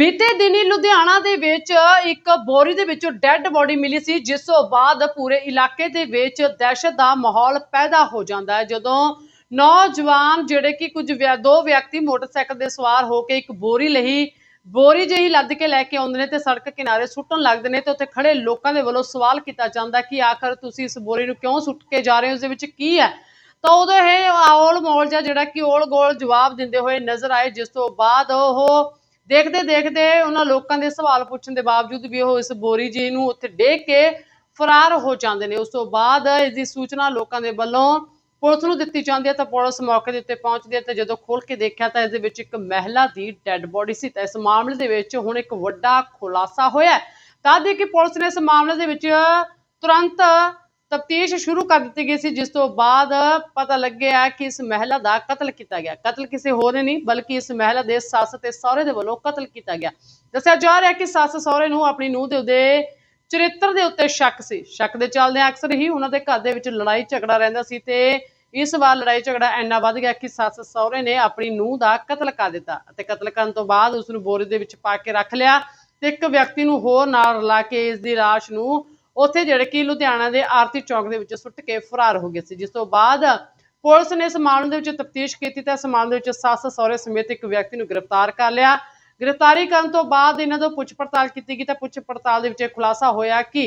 ਬੀਤੇ ਦਿਨੀ ਲੁਧਿਆਣਾ ਦੇ ਵਿੱਚ ਇੱਕ ਬੋਰੀ ਦੇ ਵਿੱਚੋਂ ਡੈੱਡ ਬੋਡੀ ਮਿਲੀ ਸੀ, ਜਿਸ ਤੋਂ ਬਾਅਦ ਪੂਰੇ ਇਲਾਕੇ ਦੇ ਵਿੱਚ ਦਹਿਸ਼ਤ ਦਾ ਮਾਹੌਲ ਪੈਦਾ ਹੋ ਜਾਂਦਾ ਹੈ। ਜਦੋਂ ਨੌਜਵਾਨ ਜਿਹੜੇ ਕਿ ਕੁਝ ਵਿਅ- ਦੋ ਵਿਅਕਤੀ ਮੋਟਰਸਾਈਕਲ ਦੇ ਸਵਾਰ ਹੋ ਕੇ ਇੱਕ ਬੋਰੀ ਲਈ, ਬੋਰੀ ਜਿਹੀ ਲੱਦ ਕੇ ਲੈ ਕੇ ਆਉਂਦੇ ਨੇ ਤੇ ਸੜਕ ਕਿਨਾਰੇ ਸੁੱਟਣ ਲੱਗਦੇ ਨੇ ਤੇ ਉੱਥੇ ਖੜੇ ਲੋਕਾਂ ਦੇ ਵੱਲੋਂ ਸਵਾਲ ਕੀਤਾ ਜਾਂਦਾ ਕਿ ਆਖਰ ਤੁਸੀਂ ਇਸ ਬੋਰੀ ਨੂੰ ਕਿਉਂ ਸੁੱਟ ਕੇ ਜਾ ਰਹੇ ਹੋ? ਉਸ ਦੇ ਵਿੱਚ ਕੀ ਹੈ? ਤਾਂ ਉਦੋਂ ਇਹ ਔਲ ਮੋਲ ਜਿਹਾ ਜਿਹੜਾ ਕਿ ਓਲ ਗੋਲ ਜਵਾਬ ਦਿੰਦੇ ਹੋਏ ਨਜ਼ਰ ਆਏ, ਜਿਸ ਤੋਂ ਬਾਅਦ ਉਹ ਦੇਖਦੇ ਦੇਖਦੇ ਉਹਨਾਂ ਲੋਕਾਂ ਦੇ ਸਵਾਲ ਪੁੱਛਣ ਦੇ ਬਾਵਜੂਦ ਵੀ ਉਹ ਇਸ ਬੋਰੀ ਜੀ ਨੂੰ ਉੱਥੇ ਡੇਕ ਕੇ ਫਰਾਰ ਹੋ ਜਾਂਦੇ ਨੇ। ਉਸ ਤੋਂ ਬਾਅਦ ਇਸ ਦੀ ਸੂਚਨਾ ਲੋਕਾਂ ਦੇ ਵੱਲੋਂ ਪੁਲਿਸ ਨੂੰ ਦਿੱਤੀ ਜਾਂਦੀ ਹੈ ਤਾਂ ਪੁਲਿਸ ਮੌਕੇ ਦੇ ਉੱਤੇ ਪਹੁੰਚਦੀ ਹੈ ਤੇ ਜਦੋਂ ਖੋਲ ਕੇ ਦੇਖਿਆ ਤਾਂ ਇਸ ਦੇ ਵਿੱਚ ਇੱਕ ਮਹਿਲਾ ਦੀ ਡੈੱਡ ਬੋਡੀ ਸੀ ਤਾਂ ਇਸ ਮਾਮਲੇ ਦੇ ਵਿੱਚ ਹੁਣ ਇੱਕ ਵੱਡਾ ਖੁਲਾਸਾ ਹੋਇਆ ਹੈ। ਤਾਂ ਦੇ ਕਿ ਪੁਲਿਸ ਨੇ ਇਸ ਮਾਮਲੇ ਦੇ ਵਿੱਚ ਤੁਰੰਤ ਤਫਤੀਸ਼ ਸ਼ੁਰੂ ਕਰ ਦਿੱਤੀ ਗਈ ਸੀ, ਜਿਸ ਤੋਂ ਬਾਅਦ ਪਤਾ ਲੱਗਿਆ ਕਿ ਇਸ ਮਹਿਲਾ ਦਾ ਕਤਲ ਕੀਤਾ ਗਿਆ। ਕਤਲ ਕਿਸੇ ਹੋਰ ਨੇ ਨਹੀਂ, ਬਲਕਿ ਇਸ ਮਹਿਲਾ ਦੇ ਸੱਸ ਤੇ ਸਹੁਰੇ ਦੇ ਵੱਲੋਂ ਕਤਲ ਕੀਤਾ ਗਿਆ। ਦੱਸਿਆ ਜਾ ਰਿਹਾ ਕਿ ਸੱਸ ਸਹੁਰੇ ਨੂੰ ਆਪਣੀ ਨੂੰਹ ਦੇ ਉਹਦੇ ਚਰਿੱਤਰ ਦੇ ਉੱਤੇ ਸ਼ੱਕ ਸੀ। ਸ਼ੱਕ ਦੇ ਚੱਲਦੇ ਅਕਸਰ ਹੀ ਉਹਨਾਂ ਦੇ ਘਰ ਦੇ ਵਿੱਚ ਲੜਾਈ ਝਗੜਾ ਰਹਿੰਦਾ ਸੀ ਤੇ ਇਸ ਵਾਰ ਲੜਾਈ ਝਗੜਾ ਇੰਨਾ ਵੱਧ ਗਿਆ ਕਿ ਸੱਸ ਸਹੁਰੇ ਨੇ ਆਪਣੀ ਨੂੰਹ ਦਾ ਕਤਲ ਕਰ ਦਿੱਤਾ ਅਤੇ ਕਤਲ ਕਰਨ ਤੋਂ ਬਾਅਦ ਉਸ ਨੂੰ ਬੋਰੀ ਦੇ ਵਿੱਚ ਪਾ ਕੇ ਰੱਖ ਲਿਆ ਤੇ ਇੱਕ ਵਿਅਕਤੀ ਨੂੰ ਹੋਰ ਨਾਲ ਰਲਾ ਕੇ ਇਸ ਦੀ ਲਾਸ਼ ਨੂੰ ਉੱਥੇ ਜਿਹੜੇ ਕਿ ਲੁਧਿਆਣਾ ਦੇ ਆਰਤੀ ਚੌਕ ਦੇ ਵਿੱਚ ਸੁੱਟ ਕੇ ਫਰਾਰ ਹੋ ਗਏ ਸੀ। ਜਿਸ ਤੋਂ ਬਾਅਦ ਪੁਲਿਸ ਨੇ ਇਸ ਮਾਮਲੇ ਦੇ ਵਿੱਚ ਤਫਤੀਸ਼ ਕੀਤੀ ਤਾਂ ਇਸ ਮਾਮਲੇ ਦੇ ਵਿੱਚ ਸੱਸ, ਸਹੁਰੇ ਸਮੇਤ ਇੱਕ ਵਿਅਕਤੀ ਨੂੰ ਗ੍ਰਿਫਤਾਰ ਕਰ ਲਿਆ। ਗ੍ਰਿਫਤਾਰੀ ਕਰਨ ਤੋਂ ਬਾਅਦ ਇਹਨਾਂ ਤੋਂ ਪੁੱਛ ਪੜਤਾਲ ਕੀਤੀ ਗਈ ਤਾਂ ਪੁੱਛ ਪੜਤਾਲ ਦੇ ਵਿੱਚ ਇਹ ਖੁਲਾਸਾ ਹੋਇਆ ਕਿ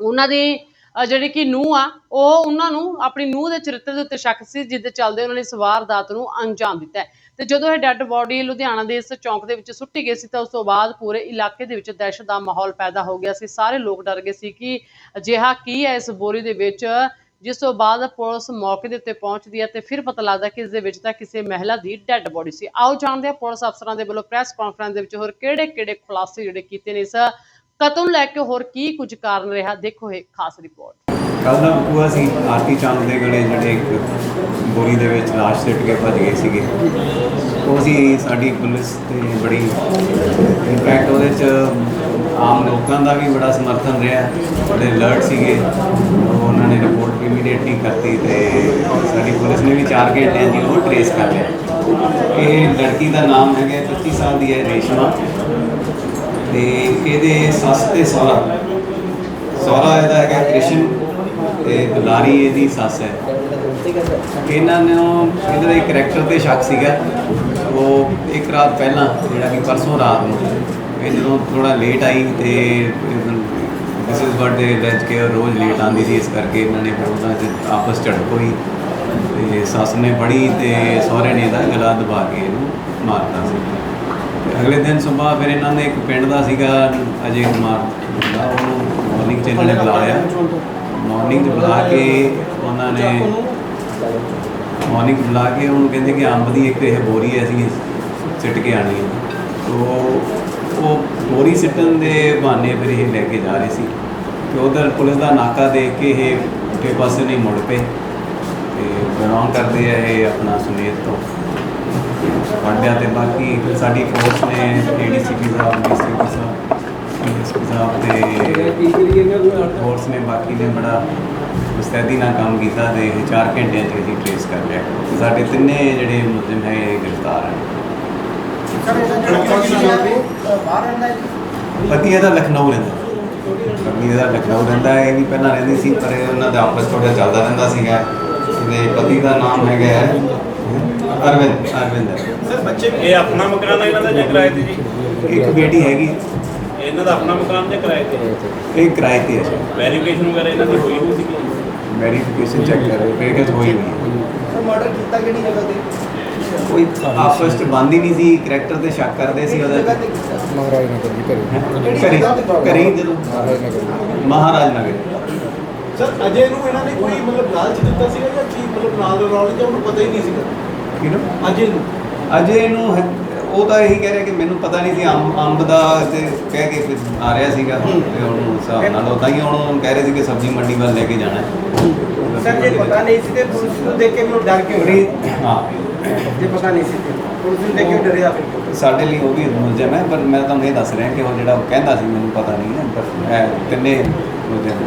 ਉਹਨਾਂ ਦੀ ਜਿਹੜੀ ਕਿ ਨੂੰਹ ਆ, ਉਹ ਉਹਨਾਂ ਨੂੰ ਆਪਣੀ ਨੂੰਹ ਦੇ ਚਰਿੱਤਰ ਦੇ ਉੱਤੇ ਸ਼ੱਕ ਸੀ, ਜਿਸ ਦੇ ਚੱਲਦੇ ਉਹਨਾਂ ਨੇ ਇਸ ਵਾਰਦਾਤ ਨੂੰ ਅੰਜਾਮ ਦਿੱਤਾ ਤੇ ਜਦੋਂ ਇਹ ਡੈੱਡ ਬੋਡੀ ਲੁਧਿਆਣਾ ਦੇ ਇਸ ਚੌਂਕ ਦੇ ਵਿੱਚ ਸੁੱਟੀ ਗਈ ਸੀ, ਤਾਂ ਉਸ ਤੋਂ ਬਾਅਦ ਪੂਰੇ ਇਲਾਕੇ ਦੇ ਵਿੱਚ ਦਹਿਸ਼ਤ ਦਾ ਮਾਹੌਲ ਪੈਦਾ ਹੋ ਗਿਆ ਸੀ। ਸਾਰੇ ਲੋਕ ਡਰ ਗਏ ਸੀ ਕਿ ਅਜਿਹਾ ਕੀ ਹੈ ਇਸ ਬੋਰੀ ਦੇ ਵਿੱਚ, ਜਿਸ ਤੋਂ ਬਾਅਦ ਪੁਲਿਸ ਮੌਕੇ ਦੇ ਉੱਤੇ ਪਹੁੰਚਦੀ ਹੈ ਤੇ ਫਿਰ ਪਤਾ ਲੱਗਦਾ ਕਿ ਇਸ ਦੇ ਵਿੱਚ ਤਾਂ ਕਿਸੇ ਮਹਿਲਾ ਦੀ ਡੈੱਡ ਬੋਡੀ ਸੀ। ਆਓ ਜਾਣਦੇ ਹਾਂ ਪੁਲਿਸ ਅਫਸਰਾਂ ਦੇ ਵੱਲੋਂ ਪ੍ਰੈਸ ਕਾਨਫਰੰਸ ਦੇ ਵਿੱਚ ਹੋਰ ਕਿਹੜੇ-ਕਿਹੜੇ ਖੁਲਾਸੇ ਜਿਹੜੇ ਕੀਤੇ ਨੇ ਇਸ ਕਤਲ ਨੂੰ ਲੈ ਕੇ ਹੋਰ ਕੀ ਕੁਝ ਕਾਰਨ ਰਿਹਾ? ਦੇਖੋ ਇਹ ਖਾਸ ਰਿਪੋਰਟ ਕੱਲ ਦਾ ਬਕੂਆ ਸੀ, ਆਰਤੀ ਚੰਦ ਦੇ ਗਲੇ ਜਿਹੜੇ ਇੱਕ ਬੋਰੀ ਦੇ ਵਿੱਚ ਲਾਸ਼ ਸਿੱਟ ਕੇ ਭੱਜ ਗਏ ਸੀਗੇ। ਉਹ ਸੀ ਸਾਡੀ ਪੁਲਿਸ ਤੇ ਬੜੀ ਇੰਪੈਕਟ ਉਹਦੇ ਚ ਆਮ ਲੋਕਾਂ ਦਾ ਵੀ ਬੜਾ ਸਮਰਥਨ ਰਿਹਾ। ਬੜੇ ਅਲਰਟ ਸੀਗੇ। ਉਹਨਾਂ ਨੇ ਰਿਪੋਰਟ ਇਮੀਡੀਏਟਲੀ ਕਰਤੀ ਤੇ ਸਾਡੀ ਪੁਲਿਸ ਨੇ ਵੀ 4 ਘੰਟਿਆਂ 'ਚ ਉਹ ਟ੍ਰੇਸ ਕਰ ਲਿਆ। ਇਹ ਲੜਕੀ ਦਾ ਨਾਮ ਹੈਗਾ 25 ਸਾਲ ਦੀ ਹੈ ਰੇਸ਼ਮਾ। ਤੇ ਇਹਦੇ ਸੱਸ ਤੇ ਸਹੁਰਾ। ਸਹੁਰਾ ਇਹਦਾ ਹੈਗਾ ਕ੍ਰਿਸ਼ਨ ਤੇ ਦੁਲਾਰੀ ਇਹਦੀ ਸੱਸ ਹੈ। ਇਹਨਾਂ ਨੂੰ ਇਹਦਾ ਇੱਕ ਕਰੈਕਟਰ ਤੇ ਸ਼ੱਕ ਸੀਗਾ। ਉਹ ਇੱਕ ਰਾਤ ਪਹਿਲਾਂ, ਜਿਹੜਾ ਕਿ ਪਰਸੋਂ ਰਾਤ ਨੂੰ, ਇਹ ਜਦੋਂ ਥੋੜਾ ਲੇਟ ਆਈ ਤੇ ਦਿਸ ਇਜ਼ ਵਾਟ ਦੇ ਕੇ ਰੋਜ਼ ਲੇਟ ਆਉਂਦੀ ਸੀ, ਇਸ ਕਰਕੇ ਇਹਨਾਂ ਨੇ ਫਿਰ ਉਹਨਾਂ 'ਚ ਆਪਸ ਝੜਪ ਹੋਈ। ਤੇ ਸੱਸ ਨੇ ਫੜੀ ਤੇ ਸਹੁਰੇ ਨੇ ਇਹਦਾ ਗਲਾ ਦਬਾ ਕੇ ਇਹਨੂੰ ਮਾਰਤਾ ਸੀ। ਅਗਲੇ ਦਿਨ ਸਵੇਰ ਫਿਰ ਇਹਨਾਂ ਨੇ ਇੱਕ ਪਿੰਡ ਦਾ ਸੀਗਾ ਅਜੇ ਕੁਮਾਰ ਦਾ, ਉਹਨੂੰ ਮਾਰਨਿੰਗ ਚ ਇਹਨਾਂ ਨੇ ਬੁਲਾ ਲਿਆ। ਮਾਰਨਿੰਗ ਚ ਬੁਲਾ ਕੇ ਉਹਨਾਂ ਨੇ ਮਾਰਨਿੰਗ ਬੁਲਾ ਕੇ ਉਹਨੂੰ ਕਹਿੰਦੇ ਕਿ ਅੰਬ ਦੀ ਇੱਕ ਇਹ ਬੋਰੀ ਹੈ ਅਸੀਂ ਸਿੱਟ ਕੇ ਆਣੀ ਹੈ। ਤੋ ਉਹ ਬੋਰੀ ਸਿੱਟਣ ਦੇ ਬਹਾਨੇ ਫਿਰ ਇਹ ਲੈ ਕੇ ਜਾ ਰਹੇ ਸੀ। ਤੇ ਉਧਰ ਪੁਲਿਸ ਦਾ ਨਾਕਾ ਦੇਖ ਕੇ ਇਹ ਪੁੱਠੇ ਪਾਸੇ ਨਹੀਂ ਮੁੜ ਪਏ ਤੇ ਬਿਲੋਂਗ ਕਰਦੇ ਆ ਇਹ ਆਪਣਾ ਸੁਮੇਤ ਤੋਂ। ਫੜਿਆ ਤੇ ਬਾਕੀ ਸਾਡੀ ਫੋਰਸ ਨੇ ਏਡੀਸੀਪੀ ਸਾਹਿਬ ਡੀਸੀਪੀ ਸਾਹਿਬ ਡੀਐਸਪੀ ਸਾਹਿਬ ਤੇ ਫੋਰਸ ਨੇ, ਬਾਕੀ ਨੇ ਬੜਾ ਮੁਸਤੈਦੀ ਨਾਲ ਕੰਮ ਕੀਤਾ ਤੇ ਇਹ 4 ਘੰਟਿਆਂ 'ਚ ਅਸੀਂ ਟ੍ਰੇਸ ਕਰ ਲਿਆ। ਸਾਡੇ ਤਿੰਨੇ ਜਿਹੜੇ ਮੁਲਜ਼ਮ ਹੈ, ਇਹ ਗ੍ਰਿਫਤਾਰ ਹਨ। ਪਤੀ ਇਹਦਾ ਲਖਨਊ ਰਹਿੰਦਾ। ਪਤਨੀ ਇਹਦਾ ਲਖਨਊ ਰਹਿੰਦਾ ਹੈ ਇਹ ਵੀ ਪਹਿਲਾਂ ਰਹਿੰਦੀ ਸੀ, ਪਰ ਉਹਨਾਂ ਦਾ ਆਪਸ ਥੋੜਾ ਚੱਲਦਾ ਰਹਿੰਦਾ ਸੀਗਾ। ਇਹਦੇ ਪਤੀ ਦਾ ਨਾਮ ਹੈਗਾ ਅਰਵਿੰਦ ਅਰਵਿੰਦ ਹੈ ਸਰ ਬੱਚੇ ਇਹ ਆਪਣਾ ਮਕਾਨ ਹੈ ਇਹਨਾਂ ਦਾ ਜਾਂ ਕਿਰਾਏ ਤੇ ਜੀ? ਇੱਕ ਬੇਟੀ ਹੈਗੀ। ਇਹਨਾਂ ਦਾ ਆਪਣਾ ਮਕਾਨ ਜਾਂ ਕਿਰਾਏ ਤੇ? ਇਹ ਕਿਰਾਏ ਤੇ ਹੈ। ਵੈਰੀਫਿਕੇਸ਼ਨ ਵਗੈਰਾ ਇਹਨਾਂ ਦੀ ਹੋਈ ਹੋਈ ਸੀ ਵੈਰੀਫਿਕੇਸ਼ਨ ਚੈੱਕ ਕਰ ਰਹੇ ਵੈਰੀਫਿਕੇਸ਼ਨ ਹੋਈ ਨਹੀਂ ਸਰ ਮਰਡਰ ਕੀਤਾ ਕਿਹੜੀ ਜਗ੍ਹਾ ਤੇ? ਕੋਈ ਆਪਸ ਚ ਬੰਦ ਹੀ ਨਹੀਂ ਸੀ ਕਰੈਕਟਰ ਤੇ ਸ਼ੱਕ ਕਰਦੇ ਸੀ ਉਹਦਾ। ਮਹਾਰਾਜ ਨਗਰ ਜੀ ਘਰੇ। ਕਰੀ ਕਰੀ ਜਦੋਂ ਮਹਾਰਾਜ ਨਗਰ ਜੀ। ਮਹਾਰਾਜ ਨਗਰ ਸਰ ਅਜੇ ਨੂੰ ਇਹਨਾਂ ਨੇ ਕੋਈ ਮਤਲਬ ਲਾਲਚ ਦਿੱਤਾ ਸੀਗਾ ਜਾਂ ਕੀ ਮਤਲਬ ਨਾਲ ਦੇ ਰੌਲੇ ਜਾਂ ਉਹਨੂੰ ਪਤਾ ਹੀ ਨਹੀਂ ਸੀਗਾ? ਕਿਹਨੂੰ? ਅਜੇ ਨੂੰ। ਅਜੇ ਇਹਨੂੰ ਉਹ ਤਾਂ ਇਹੀ ਕਹਿ ਰਿਹਾ ਕਿ ਮੈਨੂੰ ਪਤਾ ਨਹੀਂ ਸੀ ਅੰਬ ਅੰਬ ਦਾ ਤੇ ਕਹਿ ਕੇ ਫਿਰ ਆ ਰਿਹਾ ਸੀਗਾ ਤੇ ਉਹਨੂੰ ਹਿਸਾਬ ਨਾਲ ਉਹ ਤਾਂ ਹੀ ਹੁਣ ਉਹਨੂੰ ਕਹਿ ਰਹੇ ਸੀ ਕਿ ਸਬਜ਼ੀ ਮੰਡੀ ਵੱਲ ਲੈ ਕੇ ਜਾਣਾ ਹੈ। ਸਰ ਜੇ ਪਤਾ ਨਹੀਂ ਸੀ ਤੇ ਪੁਲਿਸ ਨੂੰ ਦੇਖ ਕੇ ਮੈਨੂੰ ਡਰ ਕਿਉਂ ਰਿਹਾ। ਹਾਂ। ਜੇ ਪਤਾ ਨਹੀਂ ਸੀ ਪੁਲਿਸ ਨੂੰ ਦੇਖ ਕੇ ਡਰਿਆ ਫਿਰ। ਸਾਡੇ ਲਈ ਉਹ ਵੀ ਮੁਲਜ਼ਮ ਹੈ ਪਰ ਮੈਂ ਤੁਹਾਨੂੰ ਇਹ ਦੱਸ ਰਿਹਾ ਕਿ ਉਹ ਜਿਹੜਾ ਉਹ ਕਹਿੰਦਾ ਸੀ ਮੈਨੂੰ ਪਤਾ ਨਹੀਂ ਹੈ ਪਰ ਤਿੰਨੇ ਲੁਧਿਆਣੇ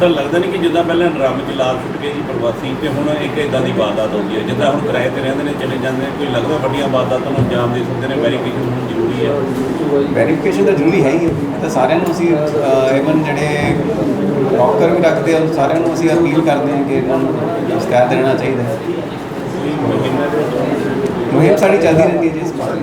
ਸਰ ਲੱਗਦਾ ਨਹੀਂ ਕਿ ਜਿੱਦਾਂ ਪਹਿਲਾਂ ਡਰਮ ਚ ਲਾਲ ਸੁੱਟ ਕੇ ਜੀ ਪ੍ਰਵਾਸੀ ਤੇ ਹੁਣ ਇੱਕ ਇਦਾਂ ਦੀ ਵਾਰਦਾਤ ਹੋ ਗਈ ਹੈ। ਜਿੱਦਾਂ ਹੁਣ ਕਿਰਾਏ ਤੇ ਰਹਿੰਦੇ ਨੇ ਚਲੇ ਜਾਂਦੇ ਨੇ ਕੋਈ ਲੱਗਦਾ ਵੱਡੀਆਂ ਵਾਰਦਾਤਾਂ ਨੂੰ ਅੰਜਾਮ ਦੇ ਸਕਦੇ ਨੇ? ਵੈਰੀਫਿਕੇਸ਼ਨ ਹੋਣੀ ਜ਼ਰੂਰੀ ਹੈ। ਵੈਰੀਫਿਕੇਸ਼ਨ ਤਾਂ ਜ਼ਰੂਰੀ ਹੈ ਹੀ। ਤਾਂ ਸਾਰਿਆਂ ਨੂੰ ਅਸੀਂ ਇਵਨ ਜਿਹੜੇ ਰੌਕਰ ਵੀ ਰੱਖਦੇ ਆ ਸਾਰਿਆਂ ਨੂੰ ਅਸੀਂ ਅਪੀਲ ਕਰਦੇ ਹਾਂ ਕਿ ਇਹਨਾਂ ਨੂੰ ਇਸ਼ਤਿਹਾਰ ਦੇਣਾ ਚਾਹੀਦਾ ਹੈ। ਮੁਹਿੰਮ ਸਾਡੀ ਚੱਲਦੀ ਰਹਿੰਦੀ ਹੈ ਜੀ ਇਸ ਬਾਰੇ